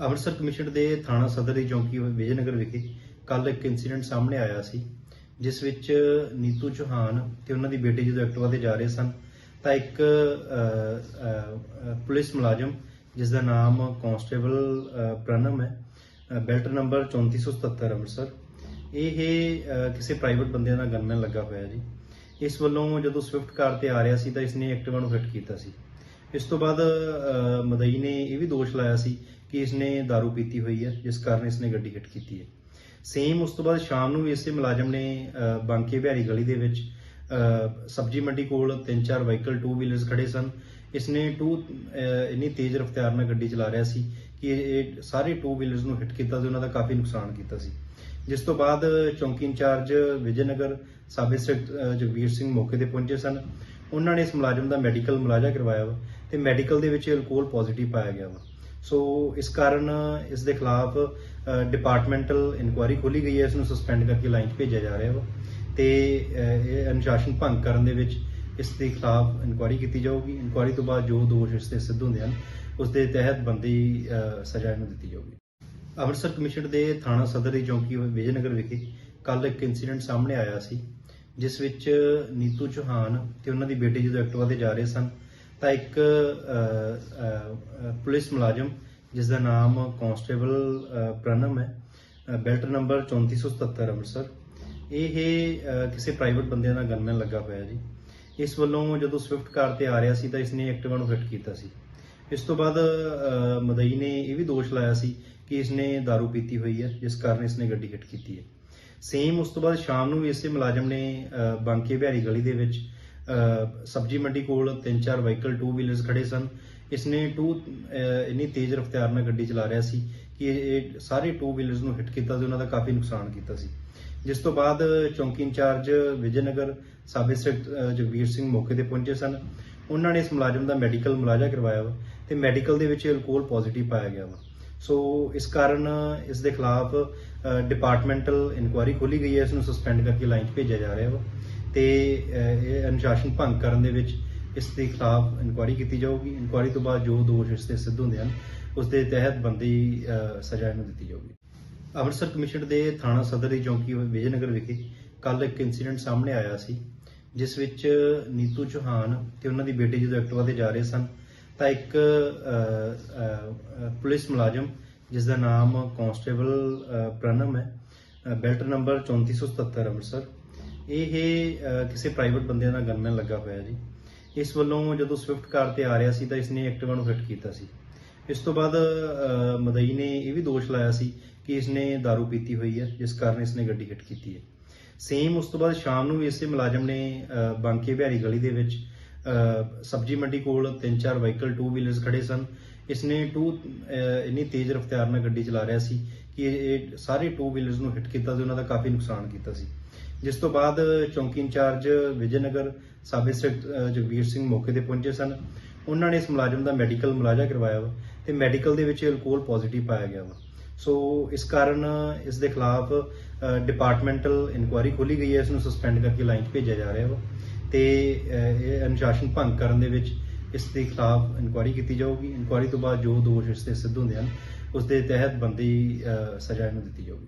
Amritsar commission ਦੇ ਥਾਣਾ ਸਦਰ ਦੀ ਚੌਂਕੀ ਵਿਜੇਨਗਰ ਵਿਖੇ ਕੱਲ ਇੱਕ ਇਨਸੀਡੈਂਟ ਸਾਹਮਣੇ ਆਇਆ ਸੀ ਜਿਸ ਵਿੱਚ ਨੀਤੂ ਚੌਹਾਨ ਤੇ ਉਹਨਾਂ ਦੀ ਬੇਟੀ ਜਦੋਂ ਐਕਟਿਵਾ ਤੇ ਜਾ ਰਹੇ ਸਨ ਤਾਂ ਇੱਕ ਪੁਲਿਸ ਮੁਲਾਜ਼ਮ ਜਿਸ ਦਾ ਨਾਮ ਕਾਂਸਟੇਬਲ ਅ, ਪ੍ਰਣਮ ਹੈ ਬੈਲਟ ਨੰਬਰ 3477 ਅੰਮ੍ਰਿਤਸਰ ਇਹ ਕਿਸੇ ਪ੍ਰਾਈਵੇਟ ਬੰਦੇ ਦਾ ਗਨਮੈਨ ਲੱਗਾ ਹੋਇਆ ਜੀ। ਇਸ ਵੱਲੋਂ ਜਦੋਂ ਸਵਿਫਟ ਕਾਰ ਤੇ ਆ ਰਿਹਾ ਸੀ ਤਾਂ ਇਸਨੇ ਐਕਟਿਵਾ ਨੂੰ ਹਿੱਟ ਕੀਤਾ ਸੀ। ਇਸ ਤੋਂ ਬਾਅਦ ਮਦਈ ਨੇ ਇਹ ਵੀ ਦੋਸ਼ ਲਾਇਆ ਸੀ ਕਿ ਇਸ ਨੇ दारू ਪੀਤੀ ਹੋਈ ਹੈ ਜਿਸ ਕਾਰਨ ਇਸਨੇ ਗੱਡੀ ਹਿੱਟ ਕੀਤੀ ਹੈ। ਸੇਮ ਉਸ ਤੋਂ ਬਾਅਦ ਸ਼ਾਮ ਨੂੰ ਵੀ ਇਸੇ ਮੁਲਾਜ਼ਮ ਨੇ ਬਾਂਕੇ ਬਿਹਾਰੀ ਗਲੀ ਦੇ ਵਿੱਚ ਸਬਜ਼ੀ ਮੰਡੀ ਕੋਲ ਤਿੰਨ ਚਾਰ ਵਹੀਕਲ ਟੂ ਵੀਲਰਸ ਖੜੇ ਸਨ। ਇਸ ਨੇ ਟੂ ਅ, ਇੰਨੀ ਤੇਜ਼ ਰਫ਼ਤਾਰ ਨਾਲ ਗੱਡੀ ਚਲਾ ਰਿਹਾ ਸੀ ਕਿ ਇਹ ਸਾਰੇ ਟੂ ਵੀਲਰਸ ਨੂੰ ਹਿੱਟ ਕੀਤਾ ਤੇ ਉਹਨਾਂ ਦਾ ਕਾਫੀ ਨੁਕਸਾਨ ਕੀਤਾ ਸੀ। ਜਿਸ ਤੋਂ ਬਾਅਦ ਚੌਂਕੀ ਇੰਚਾਰਜ ਵਿਜੇਨਗਰ ਸਾਬ ਇੰਸਪੈਕਟਰ ਜਗਵੀਰ ਸਿੰਘ ਮੌਕੇ ਤੇ ਪਹੁੰਚੇ ਸਨ। ਉਹਨਾਂ ਨੇ ਇਸ ਮੁਲਾਜ਼ਮ ਦਾ ਮੈਡੀਕਲ ਮੁਲਾਜ਼ਾ ਕਰਵਾਇਆ ਵਾ ਤੇ ਮੈਡੀਕਲ ਦੇ ਵਿੱਚ ਅਲਕੋਹਲ ਪੋਜ਼ਿਟਿਵ ਪਾਇਆ ਗਿਆ ਵਾ। ਸੋ ਇਸ ਕਾਰਨ ਇਸ ਦੇ ਖਿਲਾਫ ਡਿਪਾਰਟਮੈਂਟਲ ਇਨਕੁਆਇਰੀ ਖੋਲੀ ਗਈ ਹੈ ਇਸ ਨੂੰ ਸਸਪੈਂਡ ਕਰਕੇ ਲਾਈਨ 'ਚ ਭੇਜਿਆ ਜਾ ਰਿਹਾ ਵਾ। ਤੇ ਇਹ ਅਨੁਸ਼ਾਸਨ ਭੰਗ ਕਰਨ ਦੇ ਵਿੱਚ ਇਸ ਦੇ ਖਿਲਾਫ ਇਨਕੁਆਇਰੀ ਕੀਤੀ ਜਾਊਗੀ। ਇਨਕੁਆਇਰੀ ਤੋਂ ਬਾਅਦ ਜੋ ਦੋਸ਼ ਇਸ ਤੇ ਸਿੱਧ ਹੁੰਦੇ ਹਨ ਉਸ ਦੇ ਤਹਿਤ ਬੰਦੀ ਅਹ, ਸਜ਼ਾ ਇਹਨੂੰ ਦਿੱਤੀ ਜਾਊਗੀ। ਅੰਮ੍ਰਿਤਸਰ ਕਮਿਸ਼ਨ ਦੇ ਥਾਣਾ ਸਦਰ ਦੀ ਚੌਂਕੀ ਵਿਜੇਨਗਰ ਵਿਖੇ ਕੱਲ ਇੱਕ ਇਨਸੀਡੈਂਟ ਸਾਹਮਣੇ ਆਇਆ ਸੀ ਜਿਸ ਵਿੱਚ ਨੀਤੂ ਚੌਹਾਨ ਤੇ ਉਹਨਾਂ ਦੀ ਬੇਟੀ ਜਦੋਂ ਐਕਟਿਵਾ ਤੇ ਜਾ ਰਹੇ ਸਨ ਤਾਂ ਇੱਕ ਪੁਲਿਸ ਮੁਲਾਜ਼ਮ ਜਿਸ ਦਾ ਨਾਮ ਕਾਂਸਟੇਬਲ ਪ੍ਰਣਮ ਹੈ ਬੈਲਟ ਨੰਬਰ 3477 ਅੰਮ੍ਰਿਤਸਰ। ਇਹ ਕਿਸੇ ਪ੍ਰਾਈਵੇਟ ਬੰਦੇ ਦਾ ਗਨਮੈਨ ਲੱਗਾ ਹੋਇਆ ਜੀ। ਇਸ ਵੱਲੋਂ ਜਦੋਂ ਸਵਿਫਟ ਕਾਰ ਤੇ ਆ ਰਿਹਾ ਸੀ, ਤਾਂ ਇਸਨੇ ਐਕਟਿਵਾ ਨੂੰ ਹਿੱਟ ਕੀਤਾ ਸੀ। ਇਸ ਤੋਂ ਬਾਅਦ ਮਦਈ ਨੇ ਇਹ ਵੀ ਦੋਸ਼ ਲਾਇਆ ਸੀ ਕਿ ਇਸਨੇ दारू ਪੀਤੀ ਹੋਈ ਹੈ, ਜਿਸ ਕਾਰਨ ਇਸਨੇ ਗੱਡੀ ਹਿੱਟ ਕੀਤੀ ਹੈ। ਸੇਮ ਉਸ ਤੋਂ ਬਾਅਦ ਸ਼ਾਮ ਨੂੰ ਵੀ ਇਸੇ ਮੁਲਾਜ਼ਮ ਨੇ ਬਾਂਕੇ ਬਿਹਾਰੀ ਗਲੀ ਦੇ ਵਿੱਚ ਸਬਜ਼ੀ ਮੰਡੀ ਕੋਲ ਤਿੰਨ ਚਾਰ ਵਹੀਕਲ ਟੂ ਵੀਲਰਸ ਖੜੇ ਸਨ। ਇਸਨੇ ਟੂ ਅ, ਇੰਨੀ ਤੇਜ਼ ਰਫ਼ਤਾਰ ਨਾਲ ਗੱਡੀ ਚਲਾ ਰਿਹਾ ਸੀ ਕਿ ਇਹ ਸਾਰੇ ਟੂ ਵੀਲਰਸ ਨੂੰ ਹਿੱਟ ਕੀਤਾ ਤੇ ਉਹਨਾਂ ਦਾ ਕਾਫੀ ਨੁਕਸਾਨ ਕੀਤਾ ਸੀ। ਜਿਸ ਤੋਂ ਬਾਅਦ ਚੌਂਕੀ ਇੰਚਾਰਜ ਵਿਜੇਨਗਰ ਸਾਬ ਇੰਸਪੈਕਟਰ ਜਗਵੀਰ ਸਿੰਘ ਮੌਕੇ ਤੇ ਪਹੁੰਚੇ ਸਨ। ਉਹਨਾਂ ਨੇ ਇਸ ਮੁਲਾਜ਼ਮ ਦਾ ਮੈਡੀਕਲ ਮੁਲਾਜ਼ਾ ਕਰਵਾਇਆ ਵਾ ਤੇ ਮੈਡੀਕਲ ਦੇ ਵਿੱਚ ਅਲਕੋਹਲ ਪੋਜ਼ਿਟਿਵ ਪਾਇਆ ਗਿਆ ਵਾ। ਸੋ ਇਸ ਕਾਰਨ ਇਸ ਦੇ ਖਿਲਾਫ ਡਿਪਾਰਟਮੈਂਟਲ ਇਨਕੁਆਇਰੀ ਖੋਲੀ ਗਈ ਹੈ। ਇਸ ਨੂੰ ਸਸਪੈਂਡ ਕਰਕੇ ਲਾਈਨ 'ਚ ਭੇਜਿਆ ਜਾ ਰਿਹਾ ਵਾ। ਤੇ ਇਹ ਅਨੁਸ਼ਾਸਨ ਭੰਗ ਕਰਨ ਦੇ ਵਿੱਚ ਇਸ ਦੇ ਖਿਲਾਫ ਇਨਕੁਆਇਰੀ ਕੀਤੀ ਜਾਊਗੀ। ਇਨਕੁਆਇਰੀ ਤੋਂ ਬਾਅਦ ਜੋ ਦੋਸ਼ ਇਸ ਤੇ ਸਿੱਧ ਹੁੰਦੇ ਹਨ ਉਸ ਦੇ ਤਹਿਤ ਬੰਦੀ ਅਹ, ਸਜ਼ਾ ਇਹਨੂੰ ਦਿੱਤੀ ਜਾਊਗੀ। ਅੰਮ੍ਰਿਤਸਰ ਕਮਿਸ਼ਨ ਦੇ ਥਾਣਾ ਸਦਰ ਦੀ ਚੌਂਕੀ ਵਿਜੇਨਗਰ ਵਿਖੇ ਕੱਲ ਇੱਕ ਇਨਸੀਡੈਂਟ ਸਾਹਮਣੇ ਆਇਆ ਸੀ ਜਿਸ ਵਿੱਚ ਨੀਤੂ ਚੌਹਾਨ ਤੇ ਉਹਨਾਂ ਦੀ ਬੇਟੀ ਜਦੋਂ ਐਕਟਿਵਾ ਤੇ ਜਾ ਰਹੇ ਸਨ ਤਾਂ ਇੱਕ ਪੁਲਿਸ ਮੁਲਾਜ਼ਮ ਜਿਸ ਦਾ ਨਾਮ ਕਾਂਸਟੇਬਲ ਅ, ਪ੍ਰਣਮ ਹੈ ਬੈਲਟ ਨੰਬਰ 3477 ਅੰਮ੍ਰਿਤਸਰ ਇਹ ਕਿਸੇ ਪ੍ਰਾਈਵੇਟ ਬੰਦੇ ਦਾ ਗਨਮੈਨ ਲੱਗਾ ਹੋਇਆ ਜੀ। ਇਸ ਵੱਲੋਂ ਜਦੋਂ ਸਵਿਫਟ ਕਾਰ ਤੇ ਆ ਰਿਹਾ ਸੀ ਤਾਂ ਇਸਨੇ ਐਕਟਿਵਾ ਨੂੰ ਹਿੱਟ ਕੀਤਾ ਸੀ। ਇਸ ਤੋਂ ਬਾਅਦ ਮਦਈ ਨੇ ਇਹ ਵੀ ਦੋਸ਼ ਲਾਇਆ ਸੀ ਕਿ ਇਸਨੇ दारू ਪੀਤੀ ਹੋਈ ਹੈ, ਜਿਸ ਕਾਰਨ ਇਸਨੇ ਗੱਡੀ ਹਿੱਟ ਕੀਤੀ ਹੈ। ਸੇਮ ਉਸ ਤੋਂ ਬਾਅਦ ਸ਼ਾਮ ਨੂੰ ਵੀ ਇਸੇ ਮੁਲਾਜ਼ਮ ਨੇ ਬਾਂਕੇ ਬਿਹਾਰੀ ਗਲੀ ਦੇ ਵਿੱਚ ਸਬਜ਼ੀ ਮੰਡੀ ਕੋਲ ਤਿੰਨ ਚਾਰ ਵਹੀਕਲ ਟੂ ਵੀਲਰਸ ਖੜੇ ਸਨ। ਇਸ ਨੇ ਟੂ ਇੰਨੀ ਤੇਜ਼ ਰਫ਼ਤਾਰ ਨਾਲ ਗੱਡੀ ਚਲਾ ਰਿਹਾ ਸੀ ਕਿ ਇਹ ਇਹ ਸਾਰੇ ਟੂ ਵੀਲਰਸ ਨੂੰ ਹਿੱਟ ਕੀਤਾ ਤੇ ਉਹਨਾਂ ਦਾ ਕਾਫੀ ਨੁਕਸਾਨ ਕੀਤਾ ਸੀ। ਜਿਸ ਤੋਂ ਬਾਅਦ ਚੌਂਕੀ ਇੰਚਾਰਜ ਵਿਜੇਨਗਰ ਸਾਬ ਇੰਸਪੈਕਟਰ ਜਗਵੀਰ ਸਿੰਘ ਮੌਕੇ ਤੇ ਪਹੁੰਚੇ ਸਨ। ਉਹਨਾਂ ਨੇ ਇਸ ਮੁਲਾਜ਼ਮ ਦਾ ਮੈਡੀਕਲ ਮੁਲਾਜ਼ਾ ਕਰਵਾਇਆ ਵਾ ਤੇ ਮੈਡੀਕਲ ਦੇ ਵਿੱਚ ਅਲਕੋਹਲ ਪੋਜ਼ਿਟਿਵ ਪਾਇਆ ਗਿਆ ਵਾ। ਸੋ ਇਸ ਕਾਰਨ ਇਸ ਦੇ ਖਿਲਾਫ ਡਿਪਾਰਟਮੈਂਟਲ ਇਨਕੁਆਇਰੀ ਖੋਲੀ ਗਈ ਹੈ। ਇਸ ਨੂੰ ਸਸਪੈਂਡ ਕਰਕੇ ਲਾਈਨ 'ਚ ਭੇਜਿਆ ਜਾ ਰਿਹਾ ਵਾ ਤੇ ਇਹ ਅਨੁਸ਼ਾਸਨ ਭੰਗ ਕਰਨ ਦੇ ਵਿੱਚ ਇਸ ਦੇ ਖਿਲਾਫ ਇਨਕੁਆਇਰੀ ਕੀਤੀ ਜਾਊਗੀ। ਇਨਕੁਆਇਰੀ ਤੋਂ ਬਾਅਦ ਜੋ ਦੋਸ਼ ਇਸ ਤੇ ਸਿੱਧ ਹੁੰਦੇ ਹਨ, ਉਸ ਦੇ ਤਹਿਤ ਬੰਦੀ ਸਜ਼ਾ ਇਹਨੂੰ ਦਿੱਤੀ ਜਾਊਗੀ।